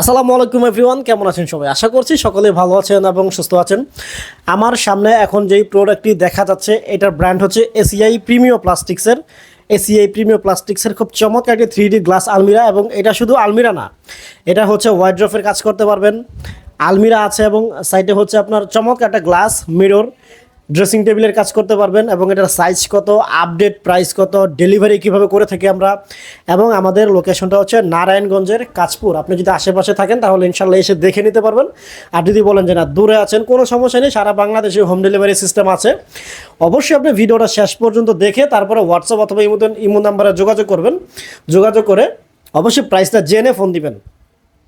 আসসালামু আলাইকুম এভরিওয়ান, কেমন আছেন সবাই? আশা করছি সকলে ভালো আছেন এবং সুস্থ আছেন। আমার সামনে এখন যেই প্রোডাক্টটি দেখা যাচ্ছে, এটার ব্র্যান্ড হচ্ছে এসিআই প্রিমিও প্লাস্টিক্সের এসিআই প্রিমিও প্লাস্টিক্সের খুব চমৎকার একটি থ্রি গ্লাস আলমিরা এবং এটা শুধু আলমিরা না, এটা হচ্ছে ওয়াইড্রফের কাজ করতে পারবেন। আলমিরা আছে এবং সাইডে হচ্ছে আপনার চমৎকার একটা গ্লাস মিরর ড্রেসিং টেবিলের কাজ করতে পারবেন এবং এটার সাইজ কত আপডেট প্রাইস কত ডেলিভারি কীভাবে করে থাকি আমরা, এবং আমাদের লোকেশনটা হচ্ছে নারায়ণগঞ্জের কাজপুর আপনি যদি আশেপাশে থাকেন তাহলে ইনশাল্লাহ এসে দেখে নিতে পারবেন। আর যদি বলেন যে না, দূরে আছেন, কোনো সমস্যা নেই, সারা বাংলাদেশে হোম ডেলিভারি সিস্টেম আছে। অবশ্যই আপনি ভিডিওটা শেষ পর্যন্ত দেখে তারপরে হোয়াটসঅ্যাপ অথবা ইমো ইমো নাম্বারে যোগাযোগ করবেন। যোগাযোগ করে অবশ্যই প্রাইসটা জেনে ফোন দিবেন।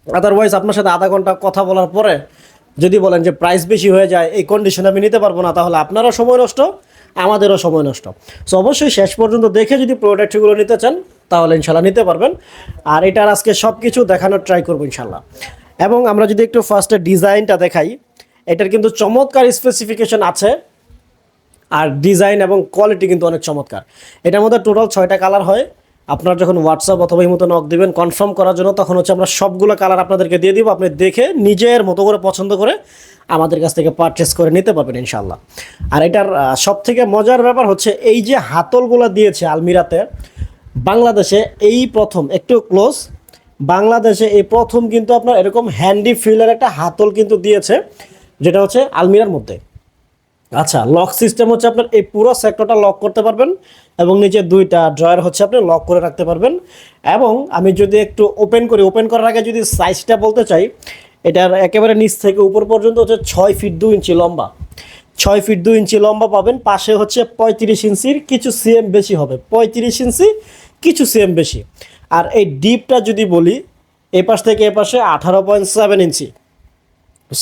আদারওয়াইজ আপনার সাথে আধা ঘণ্টা কথা বলার পরে যদি বলেন যে প্রাইস বেশি হয়ে যায়, এই কন্ডিশনে আমি নিতে পারব না, তাহলে আপনারও সময় নষ্ট, আমাদেরও সময় নষ্ট। সো অবশ্যই শেষ পর্যন্ত দেখে যদি প্রোডাক্টগুলো নিতে চান, তাহলে ইনশাল্লাহ নিতে পারবেন। আর এটার আজকে সব কিছু দেখানোর ট্রাই করব ইনশাল্লাহ এবং আমরা যদি একটু ফার্স্টে ডিজাইনটা দেখাই, এটার কিন্তু চমৎকার স্পেসিফিকেশন আছে। আর ডিজাইন এবং কোয়ালিটি কিন্তু অনেক চমৎকার। এটার মধ্যে টোটাল ছয়টা কালার হয়। আপনার যখন হোয়াটসঅ্যাপ অথবা এই মতো নক দিবেন কনফার্ম করার জন্য তখন হচ্ছে আমরা সবগুলো কালার আপনাদেরকে দিয়ে দিব। আপনি দেখে নিজের মতো করে পছন্দ করে আমাদের কাছ থেকে পারচেস করে নিতে পারবেন ইনশাল্লাহ আর এটার সব থেকে মজার ব্যাপার হচ্ছে এই যে হাতলগুলো দিয়েছে আলমিরাতে, বাংলাদেশে এই প্রথম, একটু ক্লোজ বাংলাদেশে এই প্রথম কিন্তু আপনার এরকম হ্যান্ডি ফিলের একটা হাতল কিন্তু দিয়েছে, যেটা হচ্ছে আলমিরার মধ্যে। আচ্ছা লক সিস্টেম হচ্ছে আপনার এই পুরো সেক্টরটা লক করতে পারবেন এবং নিচে দুইটা ড্রয়ার হচ্ছে আপনি লক করে রাখতে পারবেন। এবং আমি যদি একটু ওপেন করি ওপেন করার আগে যদি সাইজটা বলতে চাই, এটার একেবারে নিচ থেকে উপর পর্যন্ত হচ্ছে ছয় ফিট দু ইঞ্চি লম্বা। ছয় ফিট দু ইঞ্চি লম্বা পাবেন, পাশে হচ্ছে পঁয়ত্রিশ ইঞ্চির কিছু সিএম বেশি হবে। পঁয়ত্রিশ ইঞ্চি, কিছু সিএম বেশি। আর এই ডিপটা যদি বলি এ পাশ থেকে এ পাশে আঠারো পয়েন্ট সেভেন ইঞ্চি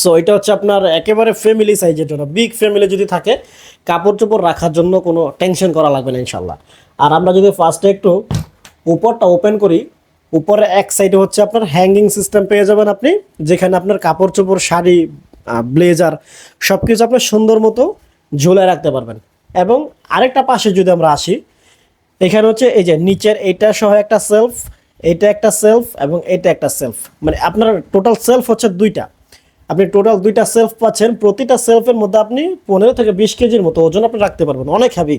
সো এটা হচ্ছে আপনার একেবারে ফ্যামিলি সাইজের জন্য। বিগ ফ্যামিলি যদি থাকে, কাপড় চোপড় রাখার জন্য কোনো টেনশন করা লাগবে না ইনশাল্লাহ আর আমরা যদি ফার্স্টে একটু উপরটা ওপেন করি, উপরে এক সাইডে হচ্ছে আপনার হ্যাঙ্গিং সিস্টেম পেয়ে যাবেন আপনি, যেখানে আপনার কাপড় চোপড়, শাড়ি ব্লেজার সব কিছু আপনি সুন্দর মতো ঝুলে রাখতে পারবেন। এবং আরেকটা পাশে যদি আমরা আসি, এখানে হচ্ছে এই যে নিচের এইটা সহ একটা সেলফ এটা একটা সেলফ এবং এটা একটা সেলফ মানে আপনার টোটাল সেলফ হচ্ছে দুইটা। আপনি টোটাল দুইটা সেলফ পাচ্ছেন, প্রতিটা সেলফের মধ্যে আপনি পনেরো থেকে বিশ কেজির মতো ওজন আপনি রাখতে পারবেন। অনেক হ্যাভি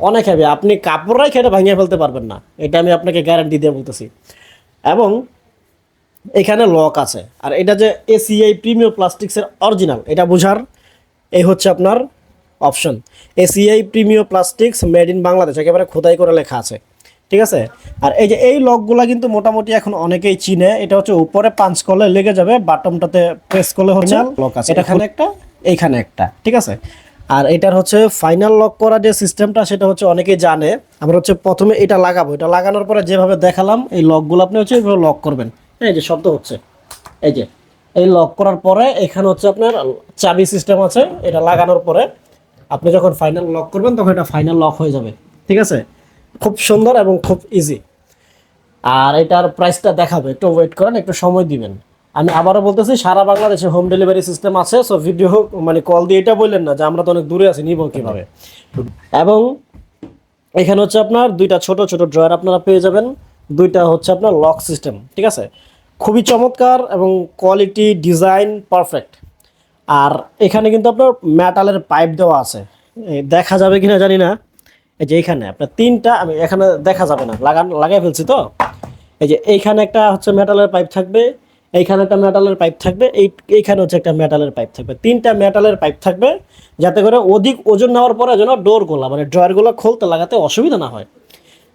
অনেক হ্যাভি আপনি কাপড়রাই খেটে ভাঙিয়ে ফেলতে পারবেন না। এটা আমি আপনাকে গ্যারান্টি দিয়ে বলতেছি। এবং এখানে লক আছে। আর এটা যে এসিআই প্রিমিয়ার প্লাস্টিক্সের অরিজিনাল এটা বোঝার এই হচ্ছে আপনার option ACI premier plastics made in Bangladesh একেবারে খোদাই করে লেখা আছে। ঠিক আছে? আর এই যে এই লকগুলা কিন্তু মোটামুটি এখন অনেকেই চিনে। এটা হচ্ছে উপরে পাঁচ কলে লেগে যাবে বাটমটাতে প্রেস করলে হচ্ছে লক আছে। এটা এখানে একটা এইখানে একটা ঠিক আছে? আর এটার হচ্ছে ফাইনাল লক করা যে সিস্টেমটা সেটা হচ্ছে অনেকেই জানে। আমরা হচ্ছে প্রথমে এটা লাগাবো। এটা লাগানোর পরে যেভাবে দেখালাম এই লকগুলো আপনি হচ্ছে এইভাবে লক করবেন। এই যে শব্দ হচ্ছে। এই যে এই লক করার পরে এখানে হচ্ছে আপনার চাবি সিস্টেম আছে এটা লাগানোর পরে আপনি যখন ফাইনাল লক করবেন তখন এটা ফাইনাল লক হয়ে যাবে। ঠিক আছে? খুব সুন্দর এবং খুব ইজি আর এটার প্রাইসটা দেখাবে, একটু ওয়েট করেন, একটু সময় দিবেন। আমি আবারও বলতেছি, সারা বাংলাদেশে হোম ডেলিভারি সিস্টেম আছে সো ভিডিও মানে কল দিয়ে এটা বললেন না যে আমরা তো অনেক দূরে আছি, নিব কীভাবে? এবং এখানে হচ্ছে আপনার দুইটা ছোট ছোট ড্রয়ার আপনারা পেয়ে যাবেন। দুইটা হচ্ছে আপনার লক সিস্টেম ঠিক আছে? খুবই চমৎকার এবং কোয়ালিটি ডিজাইন পারফেক্ট আর এখানে কিন্তু আপনার মেটালের পাইপ দেওয়া আছে। দেখা যাবে কিনা জানি না। এই যে এইখানে, আপনার তিনটা, আমি এখানে দেখা যাবে না, লাগান, লাগাই ফেলছি তো। এই যে এইখানে একটা হচ্ছে মেটালের পাইপ থাকবে, এইখানে একটা মেটালের পাইপ থাকবে, এই, এইখানে হচ্ছে একটা মেটালের পাইপ থাকবে। তিনটা মেটালের পাইপ থাকবে, যাতে করে অধিক ওজন নেওয়ার পরে যেন ডোরগুলো মানে ড্রয়ারগুলো খুলতে লাগাতে অসুবিধা না হয়।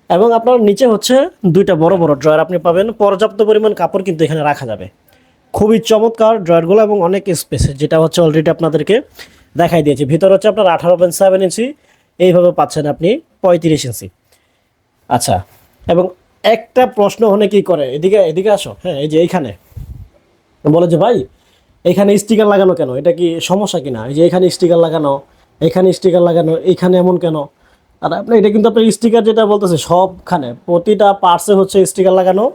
এবং আপনার নিচে হচ্ছে দুইটা বড় বড় ড্রয়ার আপনি পাবেন। পর্যাপ্ত পরিমাণ কাপড় কিন্তু এখানে রাখা যাবে। খুবই চমৎকার ড্রয়ারগুলো এবং অনেক স্পেস যেটা হচ্ছে অলরেডি আপনাদেরকে দেখাই দিয়েছি। ভিতর হচ্ছে আপনার আঠারো পয়েন্ট সেভেন ইঞ্চি এইভাবে পাচ্ছেন আপনি পঁয়ত্রিশ ইঞ্চি। আচ্ছা এবং একটা প্রশ্ন হলে কি করে? এদিকে এদিকে আসো। হ্যাঁ এই যে এইখানে। বলে যে, ভাই, এখানে স্টিকার লাগানো কেন? এটা কি সমস্যা কিনা? এই যে এখানে স্টিকার লাগানো, এখানে স্টিকার লাগানো এইখানে এমন কেন? আর আপনি, এটা কিন্তু আপনার স্টিকার যেটা বলতেছে, সবখানে, প্রতিটা পার্টসে হচ্ছে স্টিকার লাগানো।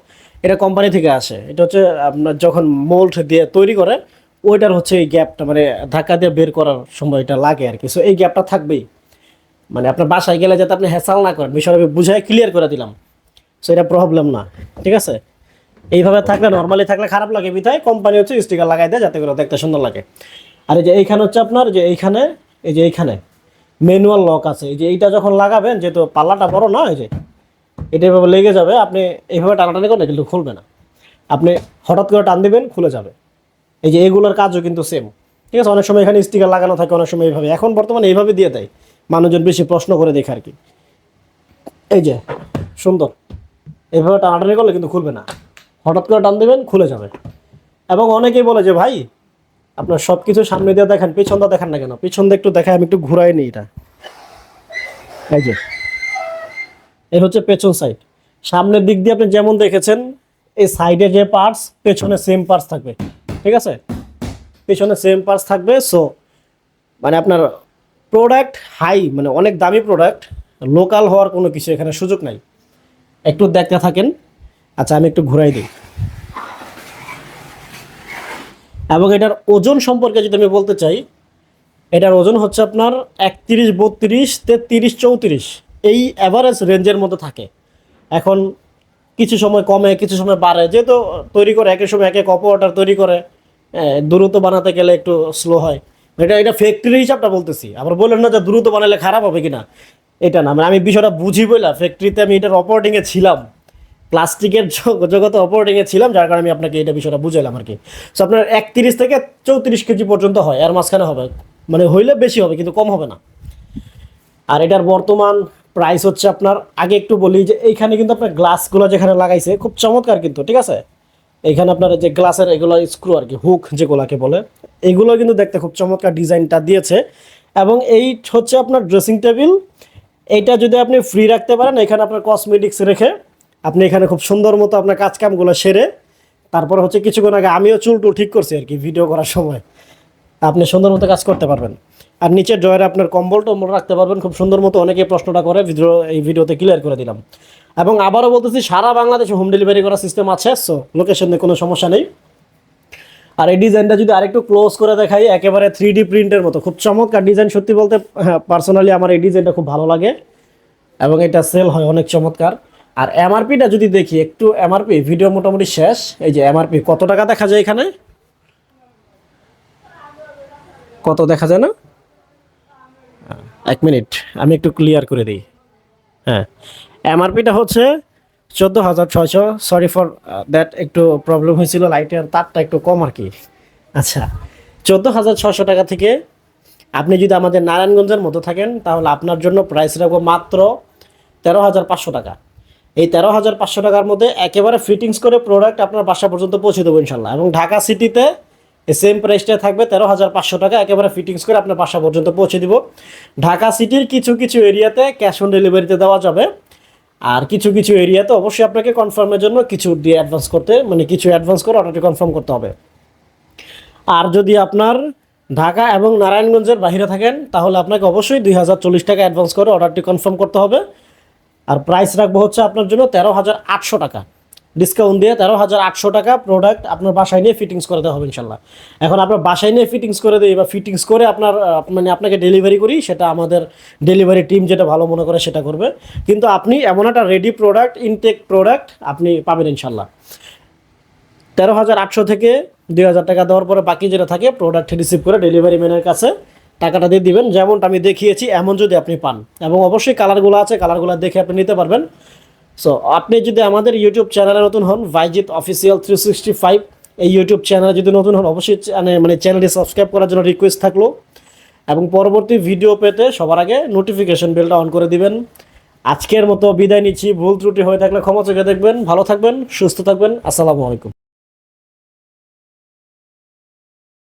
এটা কোম্পানি থেকে আসে। এটা হচ্ছে আপনার যখন মোল্ড দিয়ে তৈরি করে, ওইটার হচ্ছে এই গ্যাপটা মানে ধাক্কা দিয়ে বের করার সময় এটা লাগে আর কি। সো এই গ্যাপটা থাকবেই। মানে আপনার বাসায় গেলে যাতে আপনি হ্যাসাল না করেন, বিষয়টা বুঝাই ক্লিয়ার করে দিলাম। সো এটা প্রবলেম না, ঠিক আছে? এইভাবে থাকলে নর্মালি থাকলে খারাপ লাগে বিধায় কোম্পানি হচ্ছে স্টিকার লাগাই দেয় যাতে করে দেখতে সুন্দর লাগে। আর এই যে এইখানে হচ্ছে আপনার যে এইখানে, এই যে এইখানে ম্যানুয়াল লক আছে। এই যে এইটা যখন লাগাবেন, যেহেতু পাল্লাটা বড় না, এই যে এটা এভাবে লেগে যাবে, আপনি এইভাবে টানাটানি করলে কিন্তু খুলবে না। আপনি হঠাৎ করে টান দিবেন, খুলে যাবে। এই যে এগুলোর কাজও কিন্তু সেম ঠিক আছে? অনেক সময় এখানে স্টিকার লাগানো থাকে, অনেক সময় এইভাবে। এখন বর্তমানে এইভাবে দিয়ে দেয়। মানুষজন বেশি প্রশ্ন করে দেখে আর কি। এই যে, সুন্দর। এইভাবে টানাটানি করলে কিন্তু খুলবে না। হঠাৎ করে টান দেবেন, খুলে যাবে। এবং অনেকেই বলে যে, ভাই, আপনার সব কিছু সামনে দিয়ে দেখেন পিছনটা দেখেন না কেন? পিছন দিয়ে একটু দেখায় আমি একটু ঘুরাই নিই এটা। এই যে, এই হচ্ছে পেছন সাইড সামনের দিক দিয়ে আপনি যেমন দেখেছেন, এই সাইডে যে পার্টস পেছনে সেম পার্টস থাকবে। ঠিক আছে? পেছনে সেম পার্টস থাকবে সো মানে আপনার প্রোডাক্ট হাই মানে অনেক দামি প্রোডাক্ট লোকাল হওয়ার কোনো কিছু এখানে সুযোগ নাই। একটু দেখতে থাকেন। আচ্ছা আমি একটু ঘুরাই দিই। এবং এটার ওজন সম্পর্কে যদি আমি বলতে চাই এটার ওজন হচ্ছে আপনার একত্রিশ বত্রিশ তেত্রিশ চৌত্রিশ। এই অ্যাভারেজ রেঞ্জের মধ্যে থাকে। এখন কিছু সময় কমে কিছু সময় বাড়ে। যেহেতু তৈরি করে একের সময় একে কপ অর্ডার তৈরি করে আহ, দ্রুত বানাতে গেলে একটু স্লো হয়। এটা এটা ফ্যাক্টরি হিসাবটা বলতেছি। আবার বললেন না যে দ্রুত বানালে খারাপ হবে কিনা। এটা না মানে আমি বিষয়টা বুঝি বইলা ফ্যাক্টরিতে আমি এটার অপারেটিংয়ে ছিলাম। প্লাস্টিকের জগ- জগতে অপারেটিংয়ে ছিলাম, যার কারণে আমি আপনাকে এটা বিষয়টা বুঝাইলাম আর কি সো আপনার একত্রিশ থেকে চৌত্রিশ কেজি পর্যন্ত হয়, এর মাঝখানে হবে। মানে হইলে বেশি হবে, কিন্তু কম হবে না। আর এটার বর্তমান প্রাইস হচ্ছে আপনার, আগে একটু বলি যে এইখানে কিন্তু আপনার গ্লাসগুলো যেখানে লাগাইছে, খুব চমৎকার কিন্তু, ঠিক আছে? এইখানে আপনার যে গ্লাসের এগুলো স্ক্রু আর কি হুক যেগুলোকে বলে, এগুলো কিন্তু দেখতে খুব চমৎকার ডিজাইনটা দিয়েছে। এবং এই হচ্ছে আপনার ড্রেসিং টেবিল এইটা যদি আপনি ফ্রি রাখতে পারেন, এখানে আপনার কসমেটিক্স রেখে আপনি এখানে খুব সুন্দর মতো আপনার কাজকামগুলো সেরে, তারপর হচ্ছে কিছুক্ষণ আগে আমিও চুল টুল ঠিক করছি আর কি ভিডিও করার সময়। আপনি সুন্দর মতো কাজ করতে পারবেন। আর নিচের ড্রয়ারে আপনার কম্বল টম্বল রাখতে পারবেন, খুব সুন্দর মতো অনেকে প্রশ্নটা করে ভিডিও এই ভিডিওতে ক্লিয়ার করে দিলাম। এবং আবারও বলতেছি, সারা বাংলাদেশে হোম ডেলিভারি করার সিস্টেম আছে সো লোকেশনে কোনো সমস্যা নেই। আর এই ডিজাইনটা যদি আরেকটু ক্লোজ করে দেখাই, একেবারে থ্রি ডি প্রিন্টের মতো। খুব চমৎকার ডিজাইন সত্যি বলতে হ্যাঁ পার্সোনালি আমার এই ডিজাইনটা খুব ভালো লাগে এবং এটা সেল হয় অনেক চমৎকার। আর এমআরপিটা যদি দেখি, একটু এমআরপি ভিডিও মোটামুটি শেষ। এই যে এমআরপি কত টাকা দেখা যায় এখানে? কত দেখা যায় না? এক মিনিট, আমি একটু ক্লিয়ার করে দিই। হ্যাঁ এমআরপিটা হচ্ছে চোদ্দ হাজার ছয়শো। সরি ফর দ্যাট একটু প্রবলেম হয়েছিল লাইটের তারটা একটু কম আর কি। আচ্ছা চোদ্দ হাজার ছশো টাকা থেকে আপনি যদি আমাদের নারায়ণগঞ্জের মতো থাকেন, তাহলে আপনার জন্য প্রাইস রাখব মাত্র তেরো হাজার পাঁচশো টাকা। এই তেরো হাজার পাঁচশো টাকার মধ্যে একেবারে ফিটিংস করে প্রোডাক্ট আপনার বাসা পর্যন্ত পৌঁছে দেবো ইনশাল্লাহ। এবং ঢাকা সিটিতে সেম প্রাইসটা থাকবে তেরো হাজার পাঁচশো টাকা, একেবারে ফিটিংস করে আপনার বাসা পর্যন্ত পৌঁছে দিব। ঢাকা সিটির কিছু কিছু এরিয়াতে ক্যাশ অন ডেলিভারিতে দেওয়া যাবে। আর কিছু কিছু এরিয়া তো অবশ্যই আপনাকে কনফার্মের জন্য কিছু দিয়ে অ্যাডভান্স করতে মানে কিছু অ্যাডভান্স করে অর্ডারটি কনফার্ম করতে হবে। আর যদি আপনার ঢাকা এবং নারায়ণগঞ্জের বাহিরে থাকেন, তাহলে আপনাকে অবশ্যই দুই হাজার চল্লিশ টাকা অ্যাডভান্স করে অর্ডারটি কনফার্ম করতে হবে। আর প্রাইস রাখব হচ্ছে আপনার জন্য তেরো হাজার আটশো টাকা। ডিসকাউন্ট দিয়ে তেরো হাজার আটশো টাকা প্রোডাক্ট আপনার বাসায় নিয়ে ফিটিংস করে দেওয়া হবে ইনশাল্লাহ। এখন আপনার বাসায় নিয়ে ফিটিংস করে দিই বা ফিটিংস করে আপনার মানে আপনাকে ডেলিভারি করি, সেটা আমাদের ডেলিভারি টিম যেটা ভালো মনে করে সেটা করবে। কিন্তু আপনি এমন একটা রেডি প্রোডাক্ট ইনটেক প্রোডাক্ট আপনি পাবেন ইনশাল্লাহ। তেরো হাজার আটশো থেকে দুই হাজার টাকা দেওয়ার পরে বাকি যেটা থাকে প্রোডাক্ট রিসিভ করে ডেলিভারি ম্যানের কাছে টাকাটা দিয়ে দিবেন। যেমনটা আমি দেখিয়েছি, এমন যদি আপনি পান। এবং অবশ্যই কালারগুলো আছে কালারগুলো দেখে আপনি নিতে পারবেন। সো আপনি যদি আমাদের ইউটিউব চ্যানেলে নতুন হন Bhaijit official three sixty five এই ইউটিউব চ্যানেলে যদি নতুন হন, অবশ্যই মানে চ্যানেলটি সাবস্ক্রাইব করার জন্য রিকোয়েস্ট থাকল। এবং পরবর্তী ভিডিও পেতে সবার আগে নোটিফিকেশন বেলটা অন করে দিবেন। আজকের মতো বিদায় নিচ্ছি। ভুল ত্রুটি হয়ে থাকলে ক্ষমা চোখে দেখবেন। ভালো থাকবেন, সুস্থ থাকবেন। আসসালামু আলাইকুম।